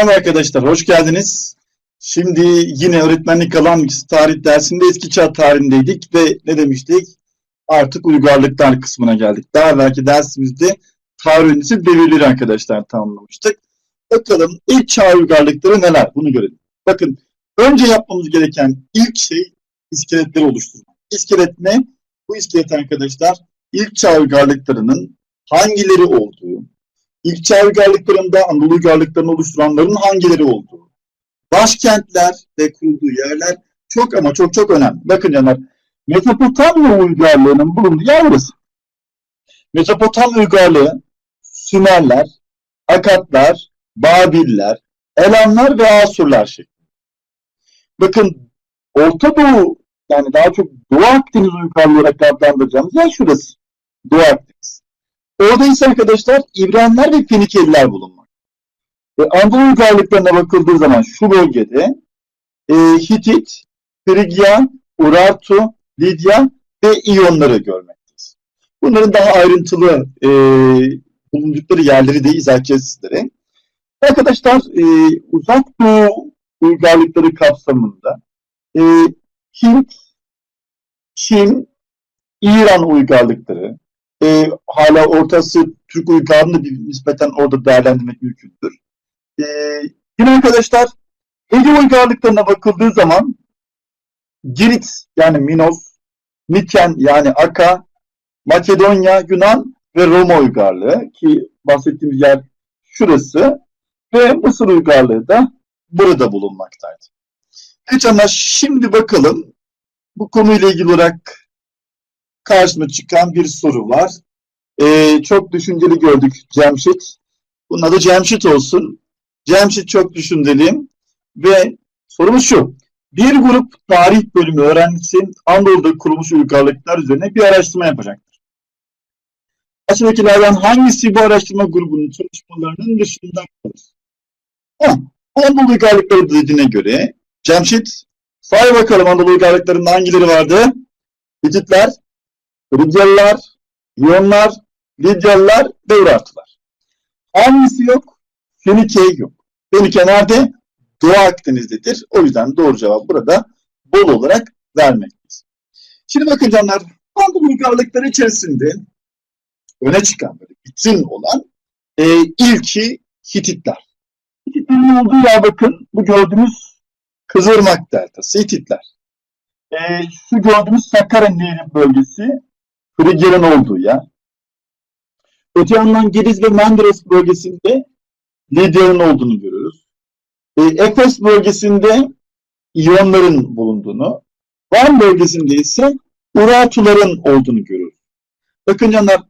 Merhaba arkadaşlar, hoş geldiniz. Şimdi yine öğretmenlik alan tarih dersinde eski çağ tarihindeydik ve ne demiştik? Artık uygarlıklar kısmına geldik. Daha belki dersimizde tarih öncesi devirleri arkadaşlar tamamlamıştık. Bakalım ilk çağ uygarlıkları neler? Bunu görelim. Bakın önce yapmamız gereken ilk şey iskeletleri oluşturmak. İskelet ne? Bu iskelet arkadaşlar ilk çağ uygarlıklarının hangileri olduğu, İlk çağ uygarlıklarında Anadolu uygarlıklarını oluşturanların hangileri olduğu, başkentler ve kurulduğu yerler çok ama çok çok önemli. Bakın canlar, Mezopotamya uygarlığının bulunduğu yer burası. Mezopotamya uygarlığı, Sümerler, Akatlar, Babiller, Elamlar ve Asurlar şeklinde. Bakın Orta Doğu yani daha çok Doğu Akdeniz uygarlığı olarak adlandıracağımız yer şurası. Doğu Akdeniz. Orada ise arkadaşlar İbraniler ve Fenikeliler bulunmak. Ve Anadolu uygarlıklarına bakıldığı zaman şu bölgede e, Hitit, Frigya, Urartu, Lidya ve İyonları görmekteyiz. Bunların daha ayrıntılı e, bulundukları yerleri de izah sizlere. Arkadaşlar e, uzak doğu uygarlıkları kapsamında e, Hint, Çin, İran uygarlıkları, e, hala ortası Türk uygarlığını bir nispeten orada değerlendirmek mümkündür. E, yine arkadaşlar Ege uygarlıklarına bakıldığı zaman Girit yani Minos, Miken yani Aka, Makedonya, Yunan ve Roma uygarlığı ki bahsettiğimiz yer şurası ve Mısır uygarlığı da burada bulunmaktaydı. Evet ama şimdi bakalım bu konuyla ilgili olarak karşıma çıkan bir soru var. Ee, çok düşünceli gördük Cemşit. Bunun adı Cemşit olsun. Cemşit çok düşünceli ve sorumuz şu. Bir grup tarih bölümü öğrencisi Anadolu'da kurulmuş uygarlıklar üzerine bir araştırma yapacaktır. Aşağıdakilerden hangisi bu araştırma grubunun çalışmalarının dışında kalır? Anadolu uygarlıkları dediğine göre Cemşit say bakalım Anadolu uygarlıklarında hangileri vardı? Hititler, Frigyalılar, İyonlar, Lidyalılar ve Urartular. Hangisi yok? Fenike yok. Fenike nerede? Doğu Akdeniz'dedir. O yüzden doğru cevap burada bol olarak vermekteyiz. Şimdi bakın canlar, Anadolu uygarlıkları içerisinde öne çıkan böyle bütün olan e, ilki Hititler. Hititlerin olduğu yer bakın bu gördüğümüz Kızılırmak Deltası Hititler. E, şu gördüğümüz Sakarya Nehri bölgesi Frigya'nın olduğu yer. Öte yandan Gediz ve Menderes bölgesinde Lidya'nın olduğunu görüyoruz. E, Efes bölgesinde İyonların bulunduğunu, Van bölgesinde ise Urartuların olduğunu görüyoruz. Bakın canlar,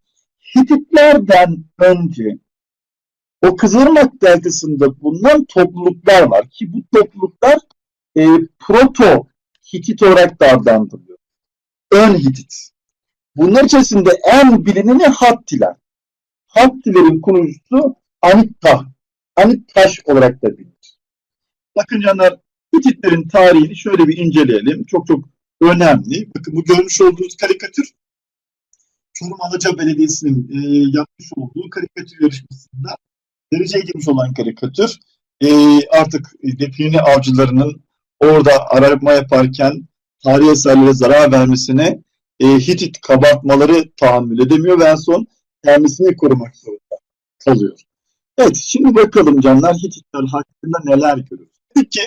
Hititlerden önce o Kızılırmak deltasında bulunan topluluklar var ki bu topluluklar e, proto Hitit olarak da adlandırılıyor. Ön Hitit. Bunlar içerisinde en bilineni Hattiler. Hattilerin kurucusu Anitta. Anittaş olarak da bilinir. Bakın canlar Hititlerin tarihini şöyle bir inceleyelim. Çok çok önemli. Bakın bu görmüş olduğunuz karikatür Çorum Alaca Belediyesi'nin e, yapmış olduğu karikatür yarışmasında dereceye girmiş olan karikatür. E, artık define avcılarının orada arama yaparken tarihi eserlere zarar vermesine e, Hitit kabartmaları tahammül edemiyor ve en son kendisini korumak zorunda kalıyor. Evet şimdi bakalım canlar Hititler hakkında neler görüyoruz. Peki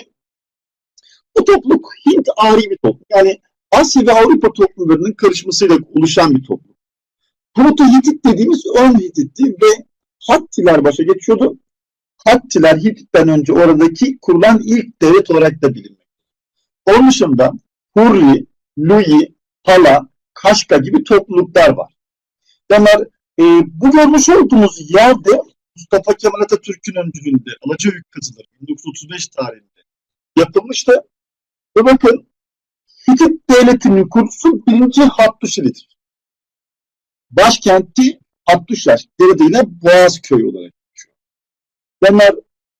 bu topluluk Hint ari bir topluluk. Yani Asya ve Avrupa toplumlarının karışmasıyla oluşan bir topluluk. Proto-Hitit dediğimiz ön Hitit'ti ve Hattiler başa geçiyordu. Hattiler Hitit'ten önce oradaki kurulan ilk devlet olarak da bilinmektedir. Onun dışında Hurri, Lui, Hala, Kaşka gibi topluluklar var. Bunlar e, bu görmüş olduğumuz yerde Mustafa Kemal Atatürk'ün öncülüğünde Alacabeyük kazıları 1935 tarihinde yapılmıştı. Ve bakın Hitit Devleti'nin kurucusu 1. Hattuşili'dir. Başkenti Hattuşlar, adıyla Boğaz Köyü olarak geçiyor. Bunlar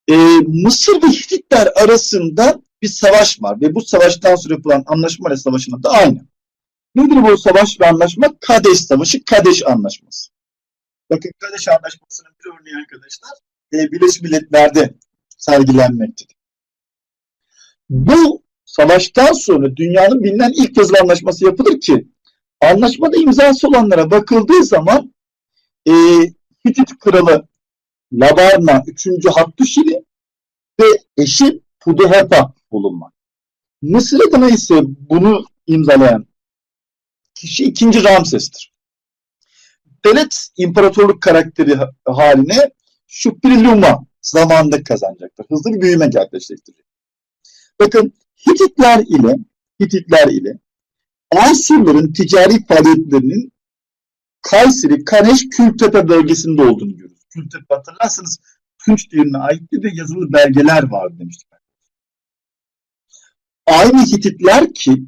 e, Mısır ve Hititler arasında bir savaş var ve bu savaştan sonra yapılan anlaşma ile savaşının da aynı. Nedir bu savaş ve anlaşma? Kadeş Savaşı, Kadeş Anlaşması. Bakın Kadeş Anlaşması'nın bir örneği arkadaşlar e, Birleşmiş Milletler'de sergilenmektedir. Bu savaştan sonra dünyanın bilinen ilk yazılı anlaşması yapılır ki anlaşmada imzası olanlara bakıldığı zaman e, Hitit kralı Labarna 3. Hattuşili ve eşi Puduhepa bulunmak. Mısır adına ise bunu imzalayan kişi 2. Ramses'tir. Devlet imparatorluk karakteri ha- haline Şupriluma zamanında kazanacaktır. Hızlı bir büyüme gerçekleştirecek. Bakın Hititler ile Hititler ile Asurların ticari faaliyetlerinin Kayseri, Kaneş, Kültepe bölgesinde olduğunu görürüz. Kültepe hatırlarsanız Tunç devrine aitti ve yazılı belgeler vardı demiştik. Aynı Hititler ki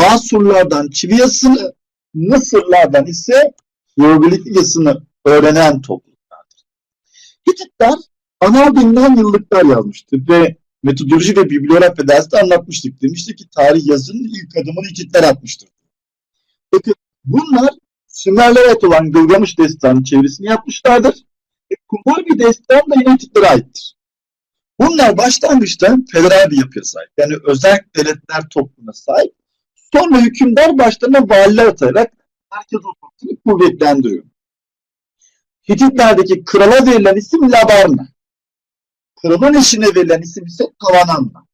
Asurlardan çivi yazısını, Mısırlardan ise hieroglifik yazısını öğrenen topluluklardır. Hititler ana binden yıllıklar yazmıştır ve metodoloji ve bibliografya dersinde anlatmıştık. Demiştik ki tarih yazının ilk adımını Hititler atmıştır. Bakın bunlar Sümerlere ait olan Gılgamış Destanı çevirisini yapmışlardır. E, kumar bir destan da yine Hititlere aittir. Bunlar başlangıçta federal bir yapıya sahip. Yani özel devletler toplumuna sahip. Sonra hükümdar başlarına valiler atayarak merkez otoritesini kuvvetlendiriyor. Hititlerdeki krala verilen isim Labarna. Kralın eşine verilen isim ise Tavananna.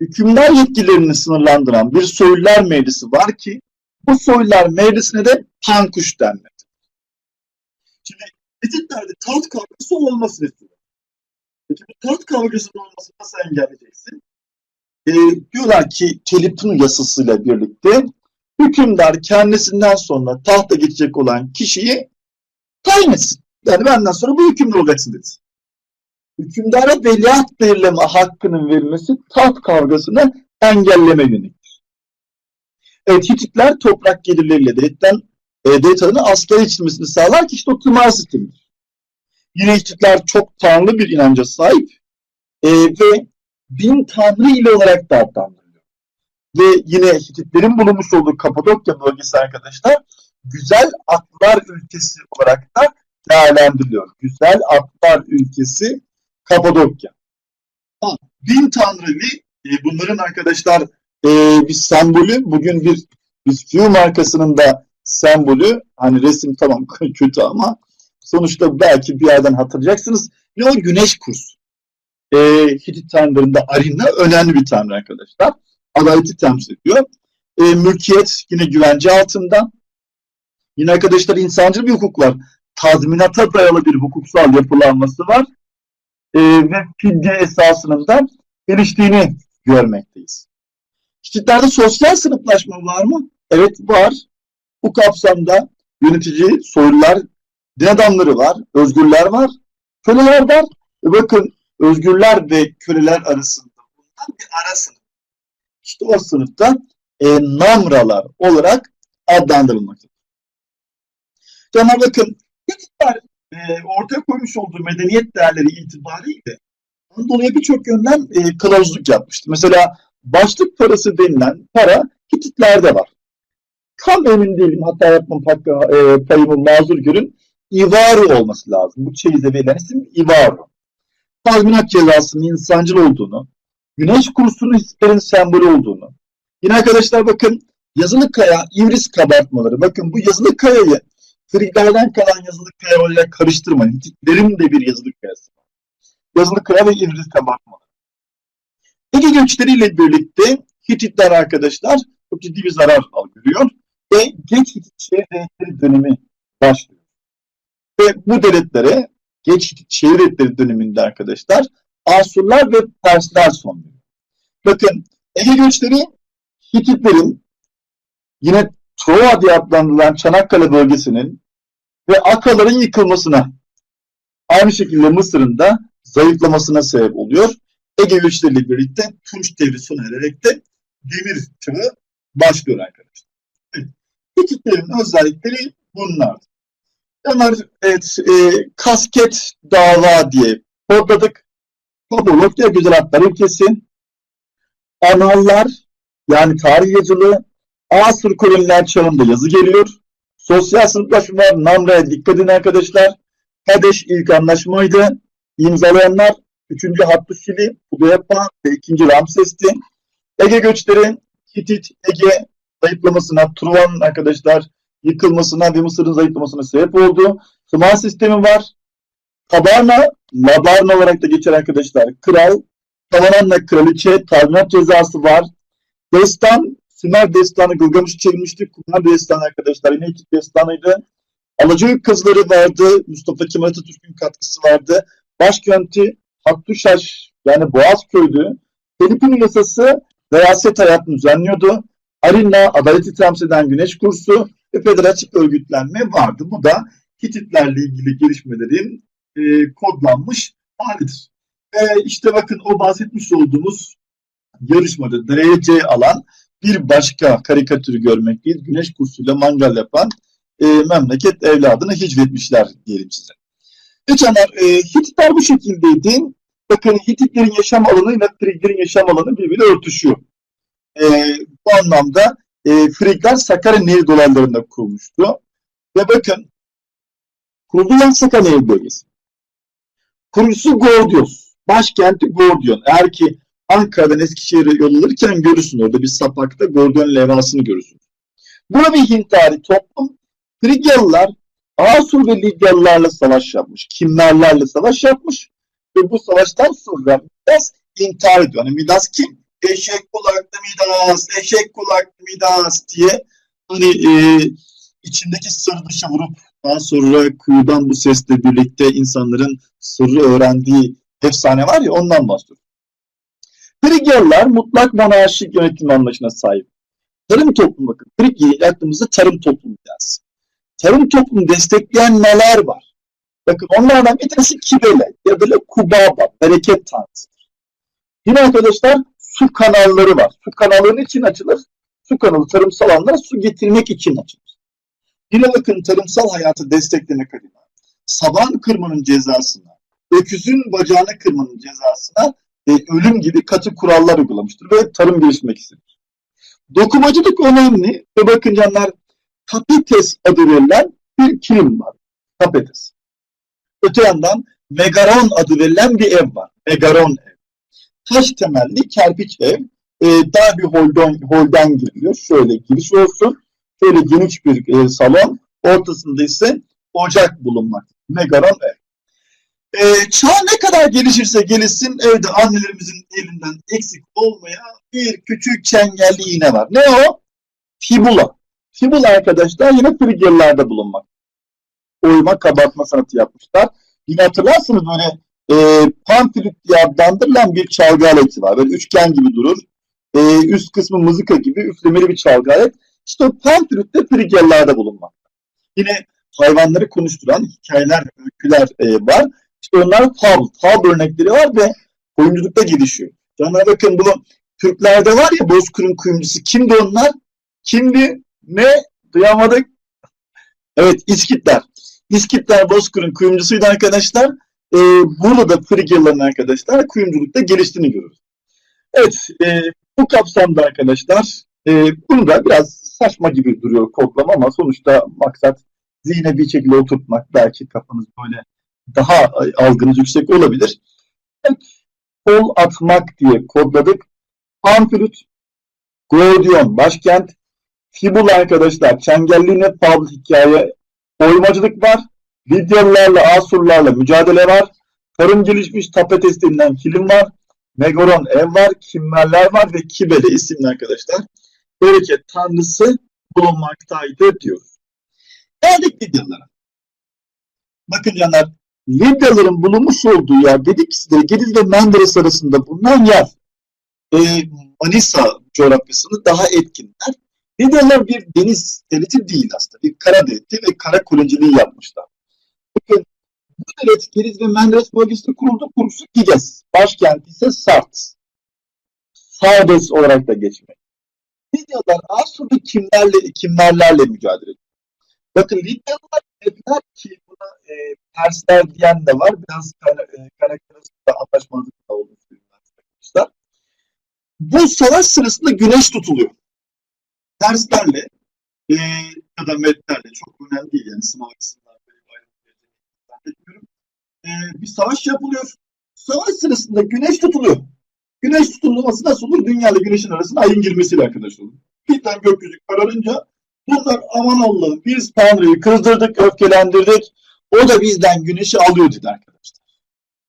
Hükümdar yetkilerini sınırlandıran bir soylular meclisi var ki bu soylular meclisine de Pankuş denmektedir. Şimdi Hititlerde taht kavgası olmasını istiyor. Peki bu taht kavgasının olmasını nasıl engelleyeceksin? Ee, diyorlar ki Keliptun yasasıyla birlikte hükümdar kendisinden sonra tahta geçecek olan kişiyi tayin etsin. Yani benden sonra bu hükümdar olacaksın dedi. Hükümdara veliaht belirleme hakkının verilmesi taht kavgasını engelleme yönelik. Evet Hititler toprak gelirleriyle devletten e, devlet adına askere içilmesini sağlar ki işte o tımar sistemidir. Yine Hititler çok tanrı bir inanca sahip e, ve bin tanrı ile olarak da adlandırılıyor. Ve yine Hititlerin bulunmuş olduğu Kapadokya bölgesi arkadaşlar güzel atlar ülkesi olarak da değerlendiriliyor. Güzel atlar ülkesi Kapadokya. Ha, bin tanrı ve e, bunların arkadaşlar e, bir sembolü bugün bir bisküvi markasının da sembolü hani resim tamam kötü ama sonuçta belki bir yerden hatırlayacaksınız. Ne o güneş kursu. E, Hitit tanrılarında Arina önemli bir tanrı arkadaşlar. Adaleti temsil ediyor. E, mülkiyet yine güvence altında. Yine arkadaşlar insancıl bir hukuk var. Tazminata dayalı bir hukuksal yapılanması var. E, ve fidye esasının da geliştiğini görmekteyiz. Hititlerde sosyal sınıflaşma var mı? Evet var. Bu kapsamda yönetici, soylular, din adamları var, özgürler var, köleler var. Bakın özgürler ve köleler arasında bulunan bir ara sınıf. İşte o sınıfta e, namralar olarak adlandırılmaktadır. Canlar bakın Hititler e, ortaya koymuş olduğu medeniyet değerleri itibariyle Anadolu'ya birçok yönden e, kılavuzluk yapmıştı. Mesela başlık parası denilen para Hititlerde var. Tam emin değilim hatta yapmam hakkı, e, payımı mazur görün. İvaru olması lazım. Bu çeyize verilen isim İvaru. Tazminat cezasının insancıl olduğunu, güneş kursunun hislerin sembolü olduğunu. Yine arkadaşlar bakın yazılı kaya, ivris kabartmaları. Bakın bu yazılı kayayı Friglerden kalan yazılı kayalarıyla karıştırmayın. Hititlerin de bir yazılı kayası var. Yazılı kaya ve ivris kabartmaları. Ege göçleriyle birlikte Hititler arkadaşlar çok ciddi bir zarar görüyor ve geç Hitit şehir devletleri dönemi başlıyor. Ve bu devletlere geç şehir devletleri döneminde arkadaşlar Asurlar ve Persler son. Bakın Ege göçleri Hititlerin yine Trova diye adlandırılan Çanakkale bölgesinin ve Akaların yıkılmasına aynı şekilde Mısır'ın da zayıflamasına sebep oluyor. Ege göçleriyle birlikte Tunç devri sona ererek de demir çağı başlıyor arkadaşlar. Evet. Hititlerin özellikleri bunlar. Onlar evet, e, kasket dava diye kodladık. Kabolok diye güzel atlar ülkesi. Anallar yani tarih yazılı Asır koloniler çağında yazı geliyor. Sosyal sınıflaşma var. Namra'ya dikkat edin arkadaşlar. Kadeş ilk anlaşmaydı. İmzalayanlar üçüncü Hattuşili, Udayapa ve ikinci Ramses'ti. Ege göçleri Hitit, Ege zayıflamasına, Truvan arkadaşlar yıkılmasına ve Mısır'ın zayıflamasına sebep oldu. Hıman sistemi var. Tabarna, Labarna olarak da geçer arkadaşlar. Kral, Tavanan'la kraliçe, tazminat cezası var. Destan, Sümer destanı Gılgamış çevirmişti. Kumar destanı arkadaşlar yine iki destanıydı. Alacık kızları vardı. Mustafa Kemal Atatürk'ün katkısı vardı. Başkenti Hattuşaş yani Boğazköy'dü. Filipin yasası reyaset hayatını düzenliyordu. Arina, adaleti temsil eden güneş kursu ve federatif örgütlenme vardı. Bu da Hititlerle ilgili gelişmelerin e, kodlanmış halidir. E, işte bakın o bahsetmiş olduğumuz yarışmada derece alan bir başka karikatürü görmekteyiz. Güneş kursuyla mangal yapan e, memleket evladını hicvetmişler diyelim size. Geçenler e, Hititler bu şekildeydi. Bakın Hititlerin yaşam alanı ile Friglerin yaşam alanı birbiriyle örtüşüyor. E, bu anlamda e, Frigler Sakarya Nehri dolaylarında kurulmuştu. Ve bakın kurulan Sakarya Nehri bölgesi. Kurucusu Gordios. Başkenti Gordion. Eğer ki Ankara'dan Eskişehir'e yol alırken görürsün orada bir sapakta Gordion levhasını görürsün. Bu bir Hint tarihi toplum. Frigyalılar Asur ve Lidyalılarla savaş yapmış. Kimmerlerle savaş yapmış. Ve bu savaştan sonra Midas intihar ediyor. Yani Midas kim? Eşek kulaklı Midas, eşek kulaklı Midas diye hani e, içindeki sır dışı vurup daha sonra kuyudan bu sesle birlikte insanların sırrı öğrendiği efsane var ya ondan bahsediyor. Frigyalılar mutlak monarşik yönetim anlayışına sahip. Tarım toplumu bakın. Frigya aklımızda tarım toplumu dersi. Tarım toplumu destekleyen neler var? Bakın onlardan bir tanesi Kibele ya da Kubaba, bereket tanrısıdır. Yine arkadaşlar su kanalları var. Su kanalları için açılır? Su kanalı tarımsal alanlara su getirmek için açılır. Bakın tarımsal hayatı desteklemek adına saban kırmanın cezasına, öküzün bacağını kırmanın cezasına e, ölüm gibi katı kurallar uygulamıştır ve tarım geliştirmek istemiş. Dokumacılık önemli ve bakın canlar tapetes adı verilen bir kilim var. Tapetes. Öte yandan megaron adı verilen bir ev var. Megaron. Taş temelli kerpiç ev. E, daha bir holden, holden giriliyor. Şöyle giriş olsun. Şöyle geniş bir e, salon. Ortasında ise ocak bulunmak. Megaron ev. E, çağ ne kadar gelişirse gelişsin evde annelerimizin elinden eksik olmayan bir küçük çengelli iğne var. Ne o? Fibula. Fibula arkadaşlar yine Frigyalılarda bulunmak. Oyma kabartma sanatı yapmışlar. Yine hatırlarsınız böyle e, panflüt diye adlandırılan bir çalgı aleti var. Böyle üçgen gibi durur. E, üst kısmı mızıka gibi üflemeli bir çalgı alet. İşte o panflüt de Frigyalılarda bulunmak. Yine hayvanları konuşturan hikayeler, öyküler e, var. İşte onlar fabl, fabl örnekleri var ve oyunculukta gelişiyor. Canlar bakın bu Türklerde var ya Bozkır'ın kuyumcusu. Kimdi onlar? Kimdi? Ne? Duyamadık. Evet İskitler. İskitler Bozkır'ın kuyumcusuydu arkadaşlar. Ee, burada da Frigyalıların arkadaşlar kuyumculukta geliştiğini görürüz. Evet e, bu kapsamda arkadaşlar e, bunu da biraz saçma gibi duruyor koklama ama sonuçta maksat zihne bir şekilde oturtmak. Belki kafanız böyle daha algınız yüksek olabilir. Kol atmak diye kodladık. Pamflüt, Gordion, başkent, Fibula arkadaşlar, Çengelli'ne Pavl hikaye, oymacılık var. Lidyalılarla, Asurlarla mücadele var. Tarım gelişmiş Tapetes denilen kilim var. Megoron ev var, Kimmerler var ve Kibele isimli arkadaşlar. Bereket tanrısı bulunmaktaydı diyor. Geldik Lidyalılara. Bakın canlar, Lidyalıların bulunmuş olduğu yer dedik size Gediz ve Menderes arasında bulunan yer e, Manisa coğrafyasını daha etkinler. Lidyalılar bir deniz devleti değil aslında. Bir kara devleti ve kara koloniliği yapmışlar. Bakın bu devlet Gediz ve Menderes bölgesinde kuruldu. Kurusu Giges. Başkenti ise Sart. Sardes olarak da geçmek. Lidyalılar Asur'da kimlerle, kimlerlerle mücadele ediyor. Bakın Lidyalılar dediler ki buna e, Persler diyen de var. Biraz kara, e, karakter arasında anlaşmazlık da arkadaşlar. Bu savaş sırasında güneş tutuluyor. Perslerle e, ya da Medlerle çok önemli değil yani sınav zannetmiyorum. E, bir savaş yapılıyor. Savaş sırasında güneş tutuluyor. Güneş tutulması nasıl olur? Dünya ile güneşin arasına ayın girmesiyle arkadaşlar olur. Birden gökyüzü kararınca bunlar aman Allah'ım biz Tanrı'yı kızdırdık, öfkelendirdik. O da bizden güneşi alıyor dedi arkadaşlar.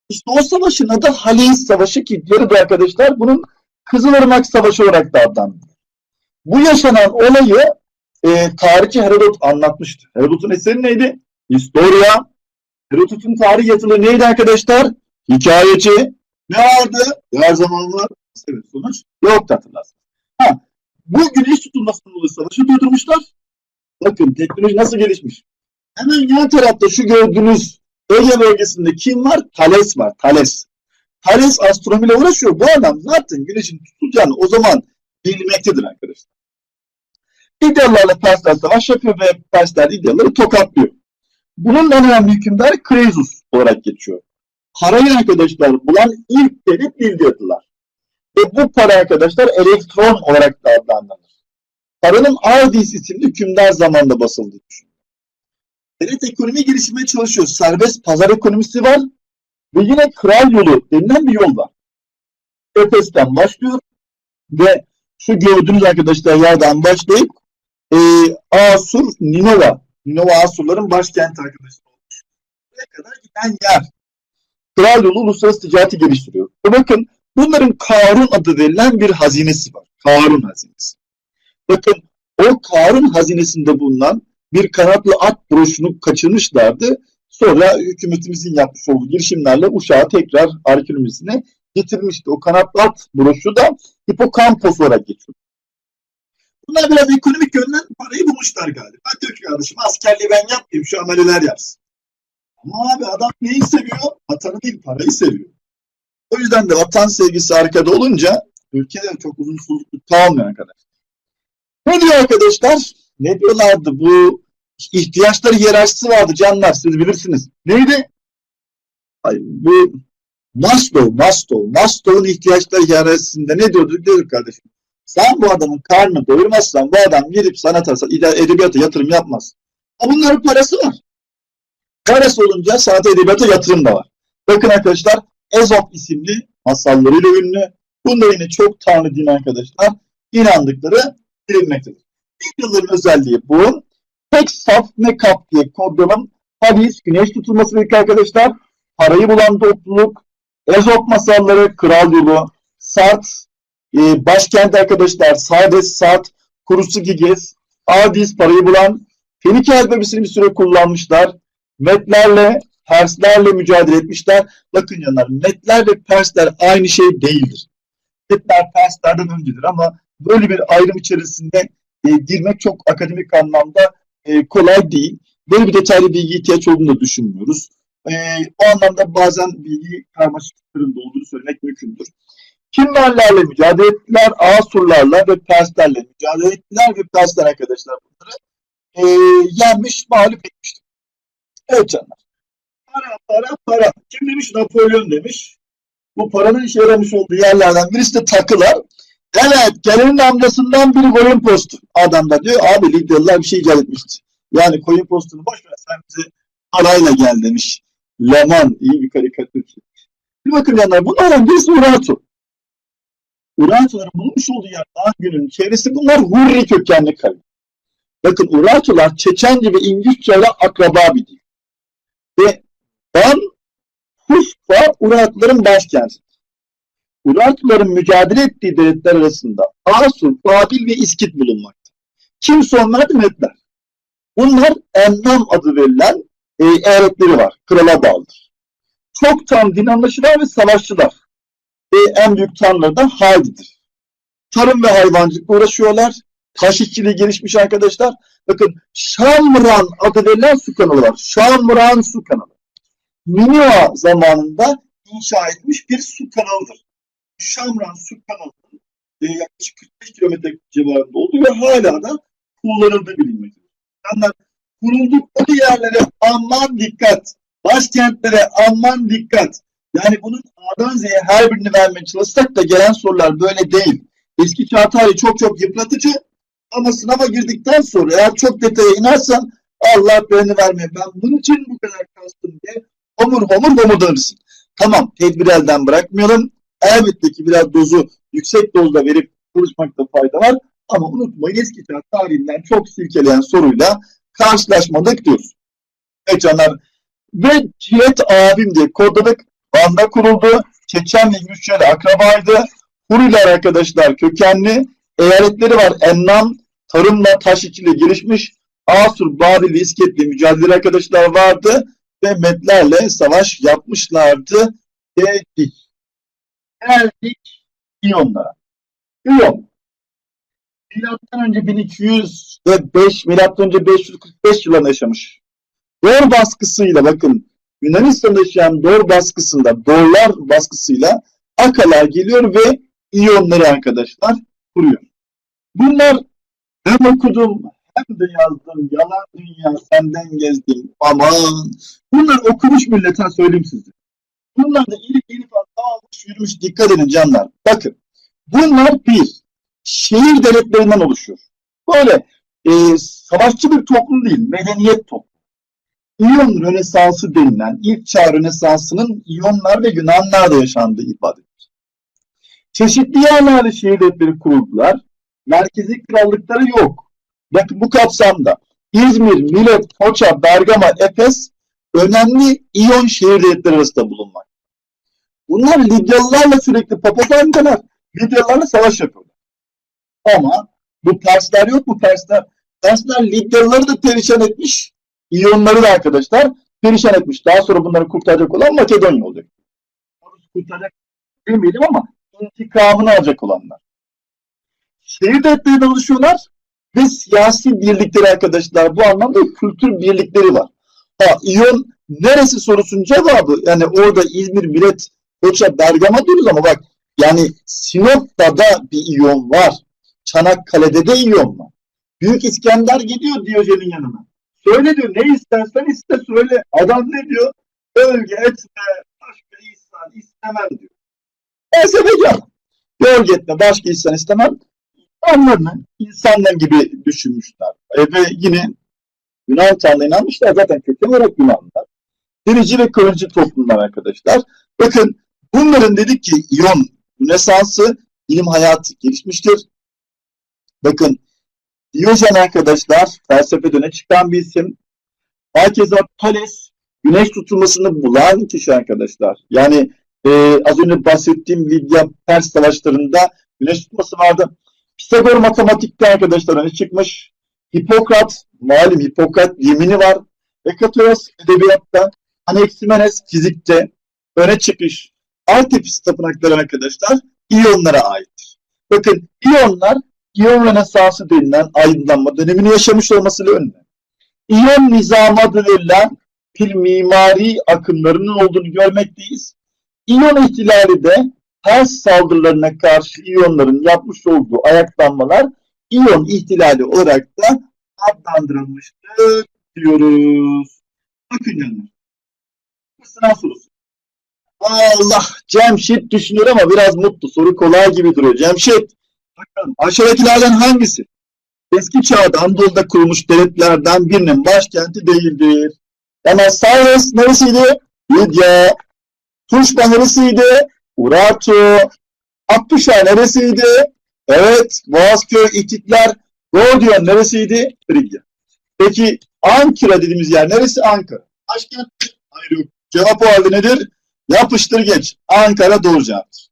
İşte o savaşın adı Haleis Savaşı ki diğeri de arkadaşlar bunun Kızılırmak Savaşı olarak da adlandırılıyor. Bu yaşanan olayı e, tarihçi Herodot anlatmıştı. Herodot'un eseri neydi? Historia. Herodot'un tarih yazıları neydi arkadaşlar? Hikayeci. Ne vardı? Her zaman var. Evet, sonuç yok hatırlarsın. Ha, bu güneş tutulmasından dolayı savaşı durdurmuşlar. Bakın teknoloji nasıl gelişmiş. Hemen yan tarafta şu gördüğünüz Ege bölgesinde kim var? Thales var. Thales. Thales astronomiyle uğraşıyor. Bu adam zaten güneşin tutulacağını o zaman bilmektedir arkadaşlar. İdyalarla Persler savaş yapıyor ve Persler İdyaları tokatlıyor. Bunun en önemli hükümdarı Krezus olarak geçiyor. Parayı arkadaşlar bulan ilk devlet Lidyadılar. Ve bu para arkadaşlar elektron olarak da adlandırılır. Paranın Ardis isimli hükümdar zamanında basıldığı düşünülür. Devlet ekonomi gelişmeye çalışıyor. Serbest pazar ekonomisi var. Ve yine kral yolu denilen bir yol var. Efes'ten başlıyor ve şu gördüğünüz arkadaşlar yerden başlayıp e, Asur, Ninova. Ninova Asurların başkenti arkadaşlar olmuş. Buraya kadar giden yer. Kral yolu uluslararası ticareti geliştiriyor. Ve bakın bunların Karun adı verilen bir hazinesi var. Karun hazinesi. Bakın o Karun hazinesinde bulunan bir kanatlı at broşunu kaçırmışlardı. Sonra hükümetimizin yapmış olduğu girişimlerle uşağı tekrar arkeolojisine getirmişti. O kanatlı at broşu da hipokampos olarak geçiyor. Bunlar biraz ekonomik yönden parayı bulmuşlar galiba. Ki kardeşim askerliği ben yapmayayım şu ameleler yapsın. Ama abi adam neyi seviyor? Vatanı değil parayı seviyor. O yüzden de vatan sevgisi arkada olunca ülkede çok uzun soluklu kalmıyor arkadaşlar. Ne diyor arkadaşlar? Ne diyorlardı? Bu ihtiyaçları hiyerarşisi vardı canlar siz bilirsiniz. Neydi? Ay, bu Maslow, Maslow, Maslow'un ihtiyaçları hiyerarşisinde ne diyorduk? Diyorduk kardeşim. Sen bu adamın karnını doyurmazsan bu adam gidip sanata, edebiyata yatırım yapmaz. Ama bunların parası var. Parası olunca sanata edebiyata yatırım da var. Bakın arkadaşlar Ezop isimli masallarıyla ünlü. Bunda yine çok tanrı din arkadaşlar inandıkları bilinmektedir. Yılların özelliği bu. Tek saf ne kap diye kodlanan hadis, güneş tutulması birlikte arkadaşlar. Parayı bulan topluluk, Ezop masalları, kral yolu, Sart, e, başkent arkadaşlar, Sardes, Sart, Kurusu Giges, Adis parayı bulan, Fenike alfabesini bir süre kullanmışlar. Metlerle, Perslerle mücadele etmişler. Bakın canlar, Metler ve Persler aynı şey değildir. Metler Perslerden öncedir ama böyle bir ayrım içerisinde e, girmek çok akademik anlamda e, kolay değil. Böyle bir detaylı bilgi ihtiyaç olduğunu da düşünmüyoruz. E, o anlamda bazen bilgi karmaşıklıklarında olduğunu söylemek mümkündür. Kimmerlerle mücadele ettiler, Asurlarla ve Perslerle mücadele ettiler ve Persler arkadaşlar bunları e, yenmiş, mağlup etmiştir. Evet canlar. Para, para, para. Kim demiş? Napolyon demiş. Bu paranın işe yaramış olduğu yerlerden birisi de takılar. Evet, gelenin amcasından biri koyun postu. Adam da diyor, abi Lidyalılar bir şey icat etmişti. Yani koyun postunu boş ver, sen bize parayla gel demiş. Leman, iyi bir karikatür. Bir bakın yanlar, bunlardan birisi Urartu. Urartuların bulunmuş olduğu yer Ağgün'ün çevresi bunlar Hurri kökenli kavim. Bakın Urartular Çeçence ve İngilizce ile akraba bir dil. Ve Van Huspa Urartuların başkenti. Urartuların mücadele ettiği devletler arasında Asur, Babil ve İskit bulunmakta. Kimse onlar devletler. Bunlar Ennam adı verilen e, eyaletleri var. Krala bağlıdır. Çok tam din anlaşılar ve savaşçılar. Ve en büyük tanrıları da Hadi'dir. Tarım ve hayvancılıkla uğraşıyorlar. Taş işçiliği gelişmiş arkadaşlar. Bakın Şamran adı verilen su kanalı var. Şamran su kanalı. Miniva zamanında inşa edilmiş bir su kanalıdır. Şamran su kanalının e, yaklaşık 45 kilometre civarında olduğu ve hala da kullanıldığı bilinmektedir. Yani kuruldukları yerlere aman dikkat. Başkentlere aman dikkat. Yani bunun A'dan Z'ye her birini vermeye çalışsak da gelen sorular böyle değil. Eski kağıt hali çok çok yıpratıcı ama sınava girdikten sonra eğer çok detaya inersen Allah beni vermeye. Ben bunun için bu kadar kastım diye homur homur homurdanırsın. Tamam tedbir elden bırakmayalım. Elbette ki biraz dozu yüksek dozda verip çalışmakta fayda var. Ama unutmayın eski çağ tarihinden çok silkeleyen soruyla karşılaşmadık diyoruz. Evet canlar. Ve Cihet abim diye kodladık. Banda kuruldu. Çeçen ve Gürçeli akrabaydı. Huriler arkadaşlar kökenli. Eyaletleri var. Ennam tarımla taş işçiliği gelişmiş. Asur, Babil ve İsket'le mücadele arkadaşlar vardı. Ve Medlerle savaş yapmışlardı dedik. Geldik İyonlara. İyon. Milattan önce 1205, milattan önce 545 yılında yaşamış. Dor baskısıyla bakın Yunanistan'da yaşayan Dor baskısında, Dorlar baskısıyla Akalar geliyor ve İyonları arkadaşlar kuruyor. Bunlar hem okudum hem de yazdım. Yalan dünya senden gezdim. Aman. Bunlar okumuş millete söyleyeyim size. Bunlar da ilik ilik dağılmış yürümüş. Dikkat edin canlar. Bakın. Bunlar bir şehir devletlerinden oluşuyor. Böyle e, savaşçı bir toplum değil. Medeniyet toplumu. İyon Rönesansı denilen ilk çağ Rönesansı'nın İyonlar ve Yunanlar'da yaşandığı ifade edilir. Çeşitli yerlerde şehir devletleri kuruldular. Merkezi krallıkları yok. Bakın bu kapsamda İzmir, Milet, Foça, Bergama, Efes önemli İyon şehir devletleri arasında bulunmak. Bunlar Lidyalılarla sürekli papaz halindeler. Lidyalılarla savaş yapıyorlar. Ama bu Persler yok mu Persler? Persler Lidyalıları da perişan etmiş. İyonları da arkadaşlar perişan etmiş. Daha sonra bunları kurtaracak olan Makedonya olacak. Kurtaracak demeyelim ama intikamını alacak olanlar. Şehir devletlerinden oluşuyorlar ve siyasi birlikleri arkadaşlar. Bu anlamda kültür birlikleri var. Ha, İyon neresi sorusunun cevabı yani orada İzmir, Milet, Koça, Bergama diyoruz ama bak yani Sinop'ta da bir İyon var. Çanakkale'de de İyon var. Büyük İskender gidiyor Diyojen'in yanına. Söyle diyor ne istersen iste söyle. Adam ne diyor? Bölge etme başka insan istemem diyor. Felsefe canım. Bölge etme başka insan istemem. Anlarını insanlar gibi düşünmüşler. E, ve yine Yunan Tanrı'na inanmışlar. Zaten köken olarak Yunanlar. Birinci ve kırıcı toplumlar arkadaşlar. Bakın bunların dedik ki İyon Rönesansı ilim hayatı gelişmiştir. Bakın Diyojen arkadaşlar felsefe döne çıkan bir isim. Herkese Thales güneş tutulmasını bulan kişi arkadaşlar. Yani e, az önce bahsettiğim Lidya Pers savaşlarında güneş tutması vardı. Pisagor matematikte arkadaşlar öne çıkmış. Hipokrat, malum Hipokrat yemini var. Ekatoros edebiyatta, Anaximenes fizikte öne çıkış. Artepis tapınakları arkadaşlar İyonlara aittir. Bakın İyonlar İyon Rönesansı denilen aydınlanma dönemini yaşamış olmasıyla ünlü. İyon nizamı adı bir mimari akımlarının olduğunu görmekteyiz. İyon ihtilali de Pers saldırılarına karşı İyonların yapmış olduğu ayaklanmalar İyon ihtilali olarak da adlandırılmıştır diyoruz. Bakın canlar. Sınav sorusu. Allah Cemşit düşünüyor ama biraz mutlu. Soru kolay gibi duruyor. Cemşit bakalım aşağıdakilerden hangisi? Eski çağda Anadolu'da kurulmuş devletlerden birinin başkenti değildir. Ama Cyrus neresiydi? Lidya. Tuşba neresiydi? Urartu. Akkuşa neresiydi? Evet. Boğazköy, İtikler. Gordiyon neresiydi? Frigya. Peki Ankara dediğimiz yer neresi? Ankara. Başkent? Hayır yok. Cevap o halde nedir? Yapıştır geç. Ankara doğru cevaptır.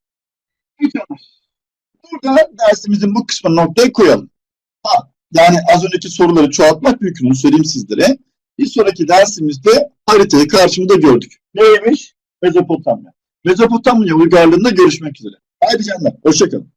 Burada dersimizin bu kısmını noktaya koyalım. Ha, yani az önceki soruları çoğaltmak mümkün. Onu söyleyeyim sizlere. Bir sonraki dersimizde haritayı karşımıza gördük. Neymiş? Mezopotamya. Mezopotamya uygarlığında görüşmek üzere. Haydi canlar. Hoşçakalın.